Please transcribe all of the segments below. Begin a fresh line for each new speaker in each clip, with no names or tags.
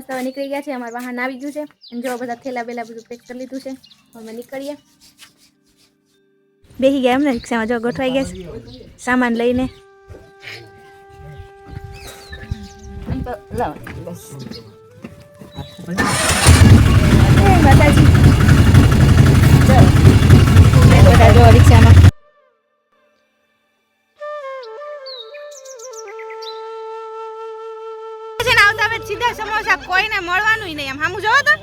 મસ્ત હવે નીકળી ગયા છે અમારું વાહન આવી ગયું છે. અને જો બધા થેલા બેલા બધું પેક કરી લીધું છે હવે અમે નીકળીએ. બેસી ગયા એમને રિક્ષામાં જો ગોઠવાઈ ગયા છે સામાન લઈને.
લાવ બસ.
મળવાનું નહીં. એમ સામું જોવો તો.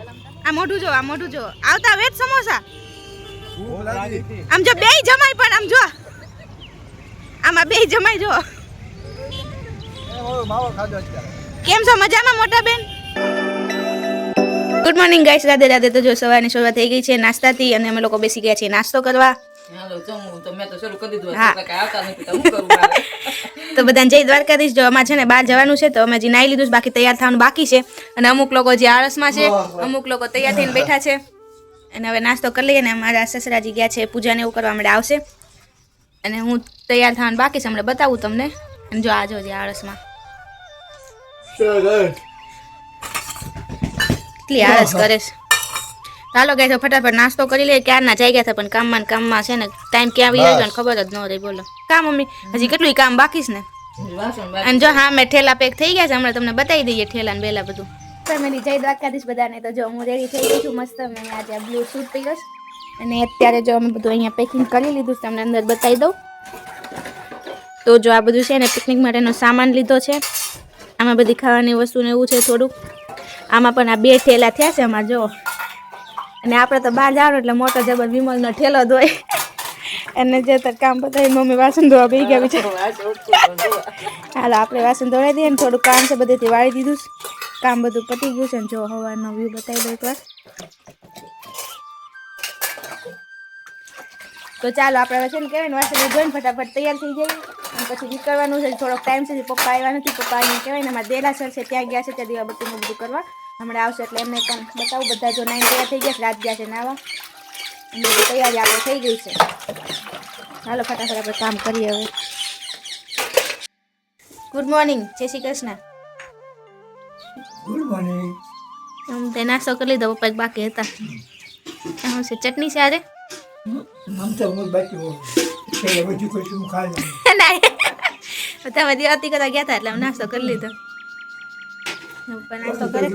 આ મોઢું જો આ મોઢું જો આવતા વેજ સમોસા. આમ જો બેય જમાય પણ આમ જો. આમાં બેય જમાય જો કેમ છો? મજામાં મોટા બેન? Good morning guys Radhe Radhe તો જો સવારની શરૂઆત થઈ ગઈ છે નાસ્તાથી અને અમે લોકો બેસી ગયા છીએ નાસ્તો કરવા.
તો મેં તો શરૂ કરી દીધું
હા.
હજી તો કાંઈ આવતા નથી તો હું કરું મારે?
તો બધાને જય દ્વારકાધીશ. જો અમારે છે ને બહાર જવાનું છે તો અમે હજી નાઈ લીધું બાકી તૈયાર થવાનું બાકી છે. અને અમુક લોકો જે આળસમાં છે અમુક લોકો તૈયાર થઈને બેઠા છે. અને હવે નાસ્તો કરી લઈએ ને અમારા સસરાજી ગયા છે પૂજાને એવું કરવા માટે આવશે. અને હું તૈયાર થવાનું બાકી છે હમણાં બતાવું તમને. અને જો આજો જે આળસમાં. કેટલી આળસ કરે છે. ચાલો ગાય તો ફટાફટ નાસ્તો કરી લઈએ. ક્યારના જાય ગયા પણ કામમાં ને કામમાં છે ને ટાઈમ ક્યાં આવી ગયો ને ખબર જ ન રહી, બોલો. કા મમ્મી? હજી કેટલું કામ બાકી છે ને? અને જો હા મેં ઠેલા પેક થઈ ગયા છે, હમણાં તમને બતાવી દઈએ ઠેલા ને બેલા બધું. ફેમિલી જય દ્વારકાધીશ બધાને. તો જો, હું રેડી થઈ ગઈ છું મસ્ત. મેં આજે બ્લુ સૂટ પહેર્યો છે. અને અત્યારે જો અમે બધું અહીંયા પેકિંગ કરી લીધું તમને અંદર બતાવી દઉં. તો જો આ બધું છે ને પિકનિક માટેનો સામાન લીધો છે. આમાં બધી ખાવાની વસ્તુ ને એવું છે થોડુંક. આમાં પણ આ બે ઠેલા થયા છે, આમાં જો. અને આપણે તો બહાર જવાનું એટલે મોટો જબર વિમલનો ઠેલો હોય. અને જે તર કામ બતાવી મમ્મી વાસણ ધોવા બેસી ગયા છે. હાલો, આપણે વાસણ ધોવાઈ દઈએ ને થોડું કામ છે, બધેથી વાળી દીધું છે. કામ બધું પતી ગયું છે ને જો હવાનો વ્યૂ બતાવી દઉં એકવાર. તો ચાલો, આપણે હવે છે ને કહેવાય ને, વાસણ ધોઈને ફટાફટ તૈયાર થઈ જઈએ. અને પછી નીકળવાનું છે, થોડોક ટાઈમ છે, પપ્પા આવ્યા નથી, પપ્પા કહેવાય ને અમારા દેરાસર છે, ત્યાં ગયા છે, ત્યાં દીવાબત્તીનું બધું કરવા. હમણાં આવશે એટલે એમને પણ બતાવું. બધા જો નાઈન તૈયાર થઈ ગયા છે રાત ગયા છે નાવા. બધી તૈયારી આપણે થઈ ગઈ છે. હાલો ફટાફટ આપણે કામ કરીએ હવે. ગુડ મોર્નિંગ જય શ્રી કૃષ્ણ.
ગુડ મોર્નિંગ
આમ તે નાસ્તો કરી લીધો પપ્પા બાકી હતા. શું છે ચટણી છે આજે?
બધા
બધું દિવાળી કરવા ગયા હતા એટલે નાસ્તો કરી લીધો. કરે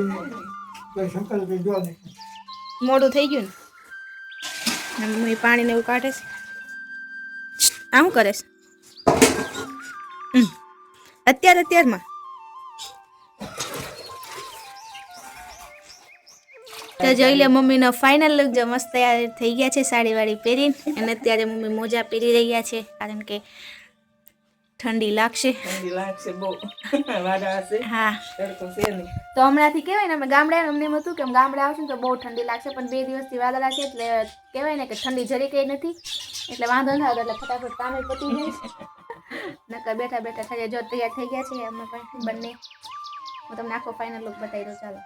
મોડું થઈ ગયું ને. મમ્મી પાણી ને એવું કાઢે છે. આ શું કરે છે. અત્યારે અત્યારમાં. તો જોઈ લે મમ્મીનો ફાઇનલ લુક જો મસ્ત તૈયાર થઈ ગયા છે સાડી વાડી પહેરીને. અને અત્યારે મમ્મી મોજા પહેરી રહ્યા છે. કારણ કે ઠંડી લાગશે.
ઠંડી લાગશે બહુ. વાદળ હશે.
હા.
તડકો છે નહીં.
તો હમણાંથી કહેવાય ને અમે ગામડે અમને એમ હતું કે ગામડે આવશે ને તો બહુ ઠંડી લાગશે પણ બે દિવસથી વાદળા છે એટલે કહેવાય ને કે ઠંડી જરી કઈ નથી. એટલે વાંધો ના એટલે ફટાફટ કામે પતી જાય. નકર બેઠા બેઠા થઈ જો તૈયાર થઈ ગયા છે અમે પણ બંને. હું તમને આખો ફાઇનલ લુક બતાવી દઉં ચાલો.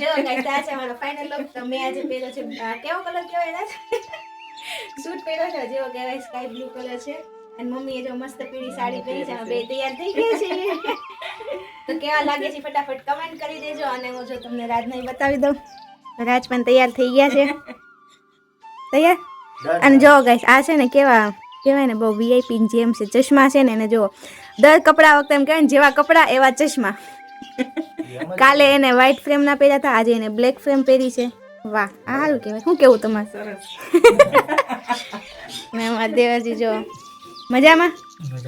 જો ગાઈસ આ છે મારો ફાઇનલ લુક તો મેં આજે પહેર્યો છે કેવો કલર કહેવાય રાજ? સૂટ પહેર્યો છે જેવો કહેવાય સ્કાય બ્લુ કલર છે. અને મમ્મીએ જો મસ્ત પીળી સાડી પહેરી છે બે તૈયાર થઈ ગયા છે. તો કેવા લાગે છે ફટાફટ કમેન્ટ કરી દેજો અને હું જો તમને રાજને બતાવી દઉં. રાજ પણ તૈયાર થઈ ગયા છે. તૈયાર? અને જો ગાઈસ આ છે ને કેવા કહેવાય ને બહુ વીઆઈપી જેમ છે ચશ્મા છે ને એને જો દર કપડા વખતે એમ કહેવાય ને જેવા કપડા એવા ચશ્મા. કાલે એને વ્હાઈટ ફ્રેમ ના પહેર્યા હતા આજે એને બ્લેક ફ્રેમ પહેરી છે. વાહ આ હાલ કહેવાય. શું કેવું તમારે?
સરસ.
મેં અમારા જો. મજામાં?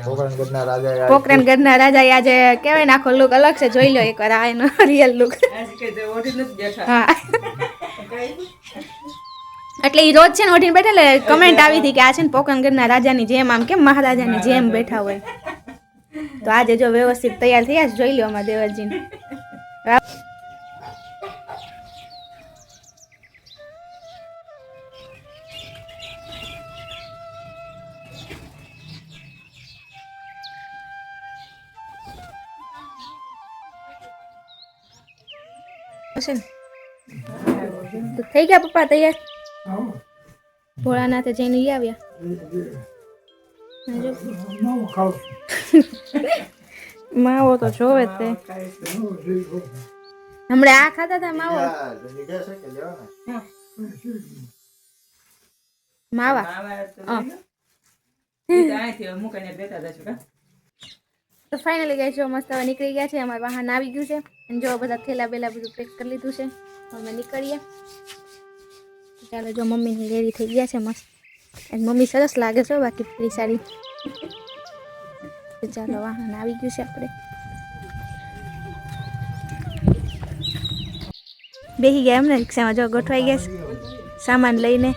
પોકરણગઢના
ગઢના રાજા આજે કહેવાય ને આખો લુક અલગ છે. જોઈ લો એકવાર આ એનો રિયલ લુક હા. એટલે એ રોજ છે ને ઓઢીને બેઠા એટલે કમેન્ટ આવી હતી કે આ છે ને પોકરણગઢના રાજાની જેમ આમ કેમ મહારાજાની જેમ બેઠા હોય. તો આજે જો વ્યવસ્થિત તૈયાર થયા જોઈ લો અમારા દેવરજીને. હશે ને? તો થઈ ગયા પપ્પા તૈયાર? ભોળાનાથે જઈને લઈ આવ્યા. માવો તો જોવે તે. હમણાં આ ખાતા હતા માવો? માવા?
મૂકીને બેઠા કાં?
તો ફાઇનલી ગઈ જો મસ્ત હવે નીકળી ગયા છે, અમારે વાહન આવી ગયું છે. અને જો બધા થેલા બેલા બધું પેક કરી લીધું છે અમે નીકળીએ. ચાલો જો મમ્મીની રેડી થઈ ગયા છે મસ્ત. અને મમ્મી સરસ લાગે છે બાકી પેલી સાડી. ચાલો વાહન આવી ગયું છે આપણે. બેસી ગયા એમને રિક્ષામાં, જો ગોઠવાઈ ગયા સામાન લઈને.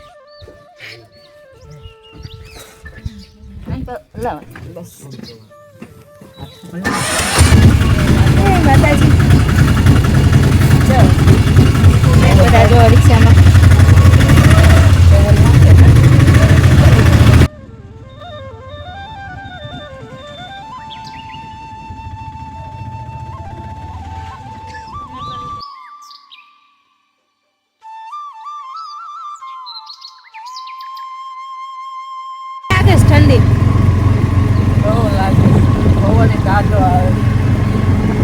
બસ.
માતાજી. બધા જો રિક્ષામાં
કાઢો આવે.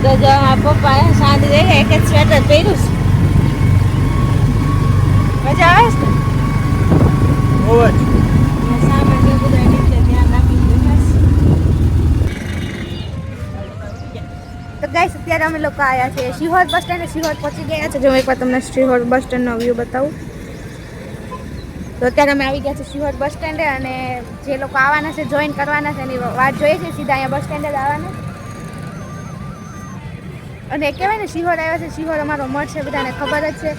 તો જો આ પપ્પાએ સાંજ રહી એક જ સ્વેટર પહેર્યું છે મજા આવે છે ને? અને સામાન ને બધું ધ્યાન રાખીને છે. તો ગાઈસ અત્યારે અમે લોકો આવ્યા છે સિહોર બસ સ્ટેન્ડ સિહોર પહોંચી ગયા છે જો હું એકવાર તમને સિહોર બસ સ્ટેન્ડનો વ્યૂ બતાવું તો અત્યારે અમે આવી ગયા છે શિહોર બસ સ્ટેન્ડે અને જે લોકો આવવાના છે જોઈન કરવાના છે, એની વાત જોઈએ છે, સીધા અહીંયા બસ સ્ટેન્ડે જ આવવાના. અને કહેવાય ને, શિહોર આવ્યા છે, શિહોર અમારો મઠ છે, બધાને ખબર જ છે.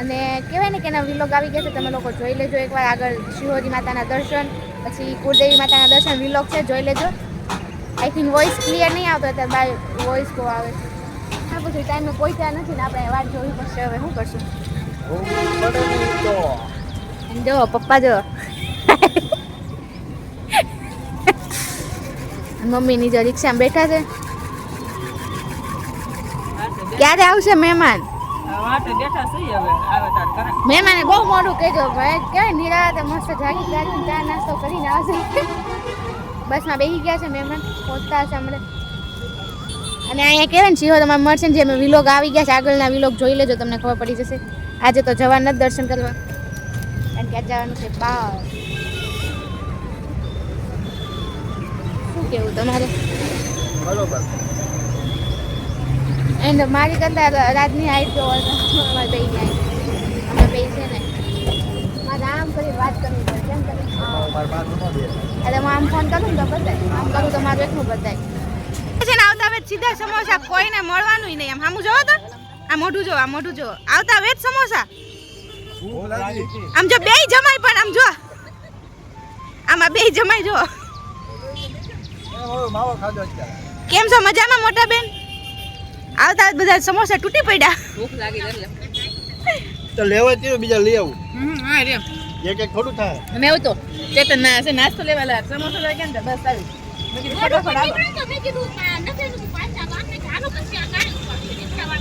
અને કહેવાય ને કે એના વિલોગ આવી ગયા છે, તમે લોકો જોઈ લેજો એકવાર. આગળ શિહોરી માતાના દર્શન, પછી કુળદેવી માતાના દર્શન વિલોગ છે, જોઈ લેજો. આઈ થિંક વોઇસ ક્લિયર નહીં આવતો, અત્યારે બાય વોઇસ બહુ આવે છે. પછી ટાઈમનો કોઈ ત્યાં નથી ને, આપણે વાત જોવી પડશે. હવે શું કરશું? જો, પપ્પા જો. મમ્મીની જો રિક્ષામાં બેઠા છે. ક્યારે આવશે મહેમાન. મહેમાને બહુ મોડું કહેજો, ભાઈ. કેવાય નિરાતે મસ્ત જાગી જાગી ચા નાસ્તો કરીને આવશે. બસમાં બેસી ગયા છે મહેમાન, પહોંચતા હશે હમણાં. અને અહીંયા કહેવાય ને સિંહો તમારે મળશે ને જે વિલોગ આવી ગયા છે, આગળના વિલોગ જોઈ લેજો, તમને ખબર પડી જશે. આજે તો જવાના જ દર્શન કરવા. કારણ કે આજે જવાનું છે બાર શું કેવું તમારે એન્ડ મારી કરતા રાતની હાઈટ જો અમારે બે હાઈટ અમે બે છે ને મારે આમ કરી વાત કરવી પડે કેમ કરી અરે હું આમ ફોન કરું ને તો બતાય આમ કરું તો મારું એકનું બતાય છે ને આવતા વેત સીધા સમોસા કોઈને મળવાનું નહીં. આમ સામું જોવો તો. આ મોઢું જો આ મોઢું જો. આવતા વેત સમોસા. આમ જો બેય જમાય પણ આમ જો. આમાં બેય જમાય જો. કેમ છો મજામાં મોટા બેન? આવતા વેત બધા સમોસા તૂટી પડ્યા.
ભૂખ લાગી.
તો લેવા તે બીજા લઈ આવું.
હમ, હા રે.
એક એક થોડું થાય.
મેં તો. ચેતન ના છે નાસ્તો લેવા લાયા. સમોસા લઈ ગયા ને બસ આવી.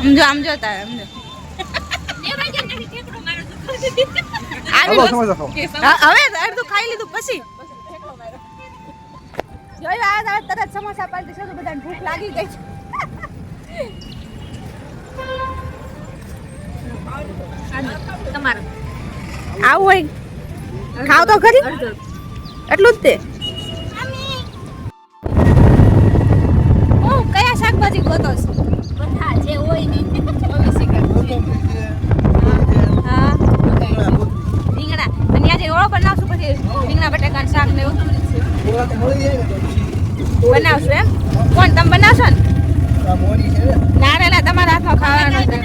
સમજો આમ જો તારે સમજો હવે અડધું ખાઈ લીધું પછી. જોયું આ આ તરત સમોસા પાલટી શરૂ બધા ભૂખ લાગી ગઈ છે.
તમારું.
આવું હોય. ખાવ તો ખરી. એટલું જ તે. બનાવશો એમ? કોણ તમે બનાવશો ને? ના રે ના તમારા હાથમાં ખાવાનો છે